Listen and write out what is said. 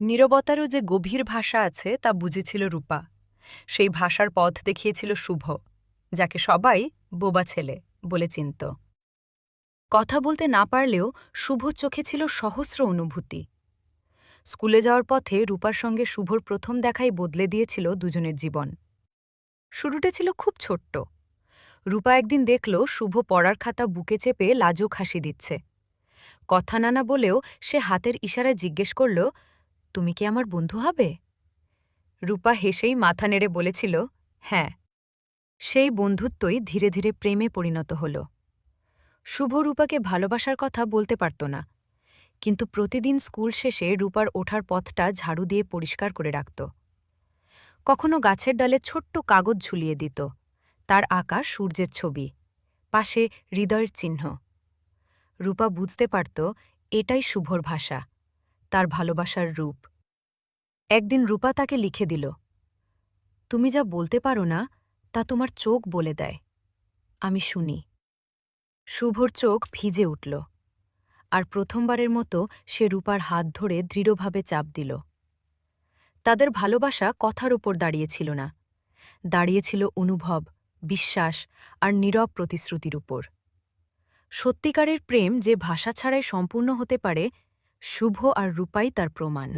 নীরবতারও যে গভীর ভাষা আছে তা বুঝেছিল রূপা। সেই ভাষার পথ দেখিয়েছিল শুভ, যাকে সবাই বোবা ছেলে বলে চিনত। কথা বলতে না পারলেও শুভ চোখে ছিল সহস্র অনুভূতি। স্কুলে যাওয়ার পথে রূপার সঙ্গে শুভর প্রথম দেখাই বদলে দিয়েছিল দুজনের জীবন। শুরুটা ছিল খুব ছোট্ট। রূপা একদিন দেখল শুভ পড়ার খাতা বুকে চেপে লাজুক হাসি দিচ্ছে। কথা নানা বলেও সে হাতের ইশারায় জিজ্ঞেস করল তুমি কি আমার বন্ধু হবে? রূপা হেসেই মাথা নেড়ে বলেছিল হ্যাঁ। সেই বন্ধুত্বই ধীরে ধীরে প্রেমে পরিণত হল। শুভ রূপাকে ভালোবাসার কথা বলতে পারত না, কিন্তু প্রতিদিন স্কুল শেষে রূপার ওঠার পথটা ঝাড়ু দিয়ে পরিষ্কার করে রাখত। কখনো গাছের ডালে ছোট্ট কাগজ ঝুলিয়ে দিত, তার আঁকা সূর্যের ছবি, পাশে হৃদয়ের চিহ্ন। রূপা বুঝতে পারত, এটাই শুভর ভাষা। তার ভালোবাসার রূপ। একদিন রূপা তাকে লিখে দিল, তুমি যা বলতে পারো না, তা তোমার চোখ বলে দেয়। আমি শুনি। শুভর চোখ ভিজে উঠল, আর প্রথমবারের মতো সে রূপার হাত ধরে দৃঢ়ভাবে চাপ দিল। তাদের ভালোবাসা কথার ওপর দাঁড়িয়েছিল না, দাঁড়িয়েছিল অনুভব, বিশ্বাস আর নীরব প্রতিশ্রুতির উপর। সত্যিকারের প্রেম যে ভাষা ছাড়াই সম্পূর্ণ হতে পারে শুভ আর রূপাই তার প্রমাণ।